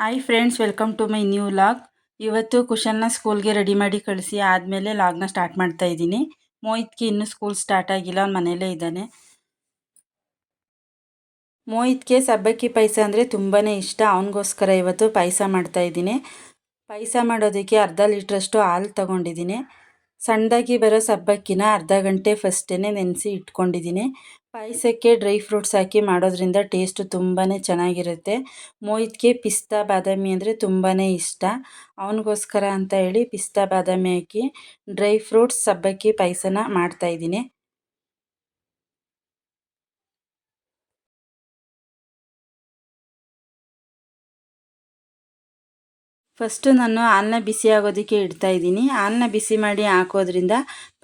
Hi friends welcome to my new log ಇವತ್ತು ಕುಶಲ್ನ ಸ್ಕೂಲ್ಗೆ ರೆಡಿ ಮಾಡಿ ಕಳಿಸಿ ಆದಮೇಲೆ ಲಾಗ್ನ ಸ್ಟಾರ್ಟ್ ಮಾಡ್ತಾ ಇದ್ದೀನಿ. ಮೋಹಿತ್ಗೆ ಇನ್ನೂ ಸ್ಕೂಲ್ ಸ್ಟಾರ್ಟ್ ಆಗಿಲ್ಲ, ಅವ್ನು ಮನೆಯಲ್ಲೇ ಇದ್ದಾನೆ. ಮೋಹಿತ್ಗೆ ಸಬ್ಬಕ್ಕಿ ಪಾಯಸ ಅಂದರೆ ತುಂಬಾ ಇಷ್ಟ. ಅವನಿಗೋಸ್ಕರ ಇವತ್ತು ಪಾಯಸ ಮಾಡ್ತಾ ಇದ್ದೀನಿ. ಪಾಯಸ ಮಾಡೋದಕ್ಕೆ ಅರ್ಧ ಲೀಟ್ರಷ್ಟು ಹಾಲು ತಗೊಂಡಿದ್ದೀನಿ. ಸಣ್ಣದಾಗಿ ಬರೋ ಸಬ್ಬಕ್ಕಿನ ಅರ್ಧ ಗಂಟೆ ಫಸ್ಟೇ ನೆನೆಸಿ ಇಟ್ಕೊಂಡಿದ್ದೀನಿ. ಪಾಯಸಕ್ಕೆ ಡ್ರೈ ಫ್ರೂಟ್ಸ್ ಹಾಕಿ ಮಾಡೋದ್ರಿಂದ ಟೇಸ್ಟು ತುಂಬಾ ಚೆನ್ನಾಗಿರುತ್ತೆ. ಮೋಹಿತ್ಗೆ ಪಿಸ್ತಾ ಬಾದಾಮಿ ಅಂದರೆ ತುಂಬಾ ಇಷ್ಟ. ಅವನಿಗೋಸ್ಕರ ಅಂತ ಹೇಳಿ ಪಿಸ್ತಾ ಬಾದಾಮಿ ಹಾಕಿ ಡ್ರೈ ಫ್ರೂಟ್ಸ್ ಸಬ್ಬಕ್ಕಿ ಪಾಯಸನ ಮಾಡ್ತಾಯಿದ್ದೀನಿ ಫಸ್ಟು ನಾನು ಹಾಲನ್ನ ಬಿಸಿ ಆಗೋದಕ್ಕೆ ಇಡ್ತಾ ಇದ್ದೀನಿ. ಹಾಲನ್ನ ಬಿಸಿ ಮಾಡಿ ಹಾಕೋದ್ರಿಂದ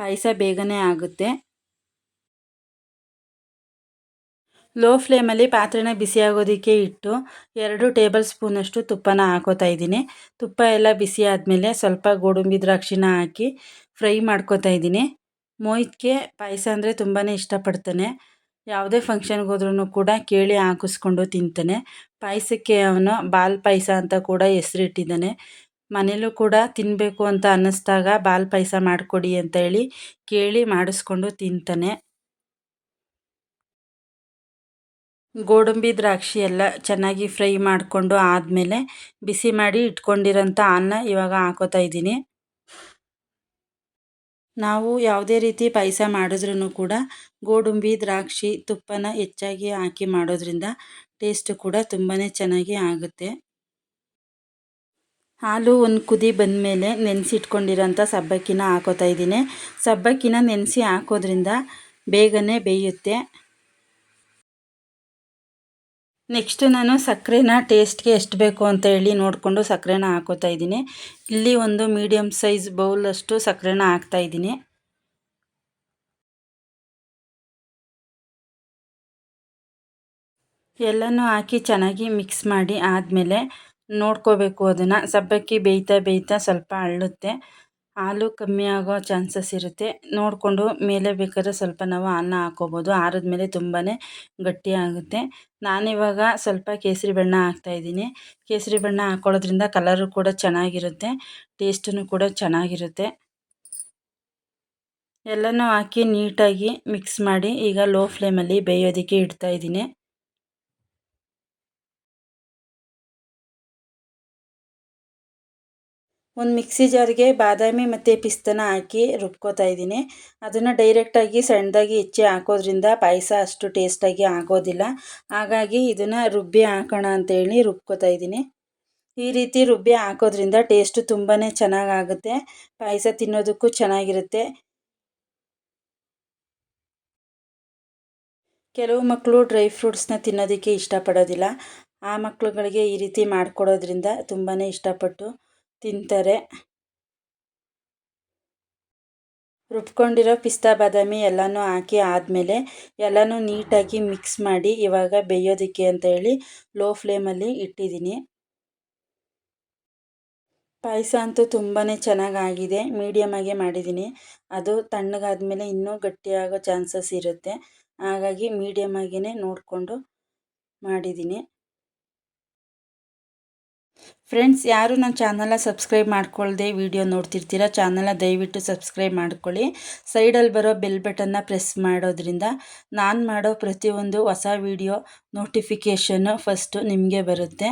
ಪಾಯಸ ಬೇಗನೆ ಆಗುತ್ತೆ. ಲೋ ಫ್ಲೇಮಲ್ಲಿ ಪಾತ್ರೆನ ಬಿಸಿ ಆಗೋದಕ್ಕೆ ಇಟ್ಟು ಎರಡು ಟೇಬಲ್ ಸ್ಪೂನಷ್ಟು ತುಪ್ಪನ ಹಾಕೋತಾ ಇದ್ದೀನಿ. ತುಪ್ಪ ಎಲ್ಲ ಬಿಸಿ ಆದಮೇಲೆ ಸ್ವಲ್ಪ ಗೋಡಂಬಿ ದ್ರಾಕ್ಷಿನ ಹಾಕಿ ಫ್ರೈ ಮಾಡ್ಕೋತಾ ಇದ್ದೀನಿ. ಮೋಹಿತ್ಗೆ ಪಾಯಸ ಅಂದರೆ ತುಂಬಾ ಇಷ್ಟಪಡ್ತಾನೆ. ಯಾವುದೇ ಫಂಕ್ಷನ್ಗೆ ಹೋದ್ರೂ ಕೂಡ ಕೇಳಿ ಹಾಕಿಸ್ಕೊಂಡು ತಿಂತಾನೆ. ಪಾಯಸಕ್ಕೆ ಅವನು ಬಾಲ್ ಪಾಯಸ ಅಂತ ಕೂಡ ಹೆಸರಿಟ್ಟಿದ್ದಾನೆ. ಮನೇಲೂ ಕೂಡ ತಿನ್ನಬೇಕು ಅಂತ ಅನ್ನಿಸ್ದಾಗ ಬಾಲ್ ಪಾಯಸ ಮಾಡಿಕೊಡಿ ಅಂತ ಹೇಳಿ ಕೇಳಿ ಮಾಡಿಸ್ಕೊಂಡು ತಿಂತಾನೆ. ಗೋಡಂಬಿ ದ್ರಾಕ್ಷಿ ಎಲ್ಲ ಚೆನ್ನಾಗಿ ಫ್ರೈ ಮಾಡಿಕೊಂಡು ಆದಮೇಲೆ ಬಿಸಿ ಮಾಡಿ ಇಟ್ಕೊಂಡಿರೋಂಥ ಅನ್ನ ಇವಾಗ ಹಾಕೋತಾ ಇದ್ದೀನಿ. ನಾವು ಯಾವುದೇ ರೀತಿ ಪಾಯಸ ಮಾಡಿದ್ರೂ ಕೂಡ ಗೋಡಂಬಿ, ದ್ರಾಕ್ಷಿ, ತುಪ್ಪನ ಹೆಚ್ಚಾಗಿ ಹಾಕಿ ಮಾಡೋದ್ರಿಂದ ಟೇಸ್ಟ್ ಕೂಡ ತುಂಬಾ ಚೆನ್ನಾಗಿ ಆಗುತ್ತೆ. ಹಾಲು ಒಂದು ಕುದಿ ಬಂದಮೇಲೆ ನೆನೆಸಿಟ್ಕೊಂಡಿರೋಂಥ ಸಬ್ಬಕ್ಕಿನ ಹಾಕೋತಾ ಇದ್ದೀನಿ. ಸಬ್ಬಕ್ಕಿನ ನೆನೆಸಿ ಹಾಕೋದ್ರಿಂದ ಬೇಗನೆ ಬೇಯುತ್ತೆ. ನೆಕ್ಸ್ಟು ನಾನು ಸಕ್ಕರೆನ ಟೇಸ್ಟ್ಗೆ ಎಷ್ಟು ಬೇಕು ಅಂತ ಹೇಳಿ ನೋಡಿಕೊಂಡು ಸಕ್ಕರೆನ ಹಾಕೋತಾ ಇದ್ದೀನಿ. ಇಲ್ಲಿ ಒಂದು ಮೀಡಿಯಮ್ ಸೈಜ್ ಬೌಲಷ್ಟು ಸಕ್ಕರೆನ ಹಾಕ್ತಾ ಇದ್ದೀನಿ. ಎಲ್ಲನೂ ಹಾಕಿ ಚೆನ್ನಾಗಿ ಮಿಕ್ಸ್ ಮಾಡಿ ಆದಮೇಲೆ ನೋಡ್ಕೋಬೇಕು ಅದನ್ನು. ಸಬ್ಬಕ್ಕಿ ಬೇಯ್ತಾ ಬೇಯ್ತಾ ಸ್ವಲ್ಪ ಅಳ್ಳುತ್ತೆ. ಹಾಲು ಕಮ್ಮಿ ಆಗೋ ಚಾನ್ಸಸ್ ಇರುತ್ತೆ. ನೋಡಿಕೊಂಡು ಮೇಲೆ ಬೇಕಾದ್ರೆ ಸ್ವಲ್ಪ ನಾವು ಅನ್ನ ಹಾಕ್ಕೋಬೋದು ಆರಿದ್ಮೇಲೆ ತುಂಬಾ ಗಟ್ಟಿಯಾಗುತ್ತೆ ನಾನಿವಾಗ ಸ್ವಲ್ಪ ಕೇಸರಿ ಬಣ್ಣ ಹಾಕ್ತಾಯಿದ್ದೀನಿ ಕೇಸರಿ ಬಣ್ಣ ಹಾಕ್ಕೊಳ್ಳೋದ್ರಿಂದ ಕಲರು ಕೂಡ ಚೆನ್ನಾಗಿರುತ್ತೆ. ಟೇಸ್ಟೂ ಕೂಡ ಚೆನ್ನಾಗಿರುತ್ತೆ. ಎಲ್ಲನೂ ಹಾಕಿ ನೀಟಾಗಿ ಮಿಕ್ಸ್ ಮಾಡಿ ಈಗ ಲೋ ಫ್ಲೇಮಲ್ಲಿ ಬೇಯೋದಕ್ಕೆ ಇಡ್ತಾಯಿದ್ದೀನಿ ಒಂದು ಮಿಕ್ಸಿ ಜಾರಿಗೆ ಬಾದಾಮಿ ಮತ್ತು ಪಿಸ್ತನ ಹಾಕಿ ರುಬ್ಕೋತಾ ಇದ್ದೀನಿ. ಅದನ್ನು ಡೈರೆಕ್ಟಾಗಿ ಸಣ್ಣದಾಗಿ ಹೆಚ್ಚಿ ಹಾಕೋದ್ರಿಂದ ಪಾಯಸ ಅಷ್ಟು ಟೇಸ್ಟಾಗಿ ಆಗೋದಿಲ್ಲ. ಹಾಗಾಗಿ ಇದನ್ನು ರುಬ್ಬಿ ಹಾಕೋಣ ಅಂತೇಳಿ ರುಬ್ಕೋತಾ ಇದ್ದೀನಿ. ಈ ರೀತಿ ರುಬ್ಬಿ ಹಾಕೋದ್ರಿಂದ ಟೇಸ್ಟು ತುಂಬಾ ಚೆನ್ನಾಗಾಗುತ್ತೆ. ಪಾಯಸ ತಿನ್ನೋದಕ್ಕೂ ಚೆನ್ನಾಗಿರುತ್ತೆ. ಕೆಲವು ಮಕ್ಕಳು ಡ್ರೈ ಫ್ರೂಟ್ಸ್ನ ತಿನ್ನೋದಕ್ಕೆ ಇಷ್ಟಪಡೋದಿಲ್ಲ. ಆ ಮಕ್ಕಳುಗಳಿಗೆ ಈ ರೀತಿ ಮಾಡಿಕೊಡೋದ್ರಿಂದ ತುಂಬಾ ಇಷ್ಟಪಟ್ಟು ತಿಂತಾರೆ. ರುಬ್ಕೊಂಡಿರೋ ಪಿಸ್ತಾ ಬಾದಾಮಿ ಎಲ್ಲನೂ ಹಾಕಿ ಆದಮೇಲೆ ಎಲ್ಲನೂ ನೀಟಾಗಿ ಮಿಕ್ಸ್ ಮಾಡಿ ಇವಾಗ ಬೇಯೋದಕ್ಕೆ ಅಂತ ಹೇಳಿ ಲೋ ಫ್ಲೇಮಲ್ಲಿ ಇಟ್ಟಿದ್ದೀನಿ. ಪಾಯಸ ಅಂತೂ ತುಂಬಾ ಚೆನ್ನಾಗಾಗಿದೆ ಮೀಡಿಯಮಾಗೆ ಮಾಡಿದ್ದೀನಿ. ಅದು ತಣ್ಣಗಾದಮೇಲೆ ಇನ್ನೂ ಗಟ್ಟಿಯಾಗೋ ಚಾನ್ಸಸ್ ಇರುತ್ತೆ. ಹಾಗಾಗಿ ಮೀಡಿಯಮಾಗಿಯೇ ನೋಡಿಕೊಂಡು ಮಾಡಿದ್ದೀನಿ. ಫ್ರೆಂಡ್ಸ್ ಯಾರು ನನ್ನ ಚಾನಲ್ನ ಸಬ್ಸ್ಕ್ರೈಬ್ ಮಾಡ್ಕೊಳ್ಳದೆ ವಿಡಿಯೋ ನೋಡ್ತಿರ್ತೀರ ಚಾನಲ್ನ ದಯವಿಟ್ಟು ಸಬ್ಸ್ಕ್ರೈಬ್ ಮಾಡ್ಕೊಳ್ಳಿ. ಸೈಡಲ್ಲಿ ಬರೋ ಬೆಲ್ ಬಟನ್ನ ಪ್ರೆಸ್ ಮಾಡೋದ್ರಿಂದ ನಾನು ಮಾಡೋ ಪ್ರತಿಯೊಂದು ಹೊಸ ವಿಡಿಯೋ ನೋಟಿಫಿಕೇಷನ್ನು ಫಸ್ಟು ನಿಮಗೆ ಬರುತ್ತೆ.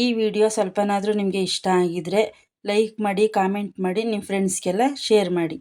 ಈ ವಿಡಿಯೋ ಸ್ವಲ್ಪನಾದರೂ ನಿಮಗೆ ಇಷ್ಟ ಆಗಿದರೆ ಲೈಕ್ ಮಾಡಿ ಕಾಮೆಂಟ್ ಮಾಡಿ ನಿಮ್ಮ ಫ್ರೆಂಡ್ಸ್ಗೆಲ್ಲ ಶೇರ್ ಮಾಡಿ.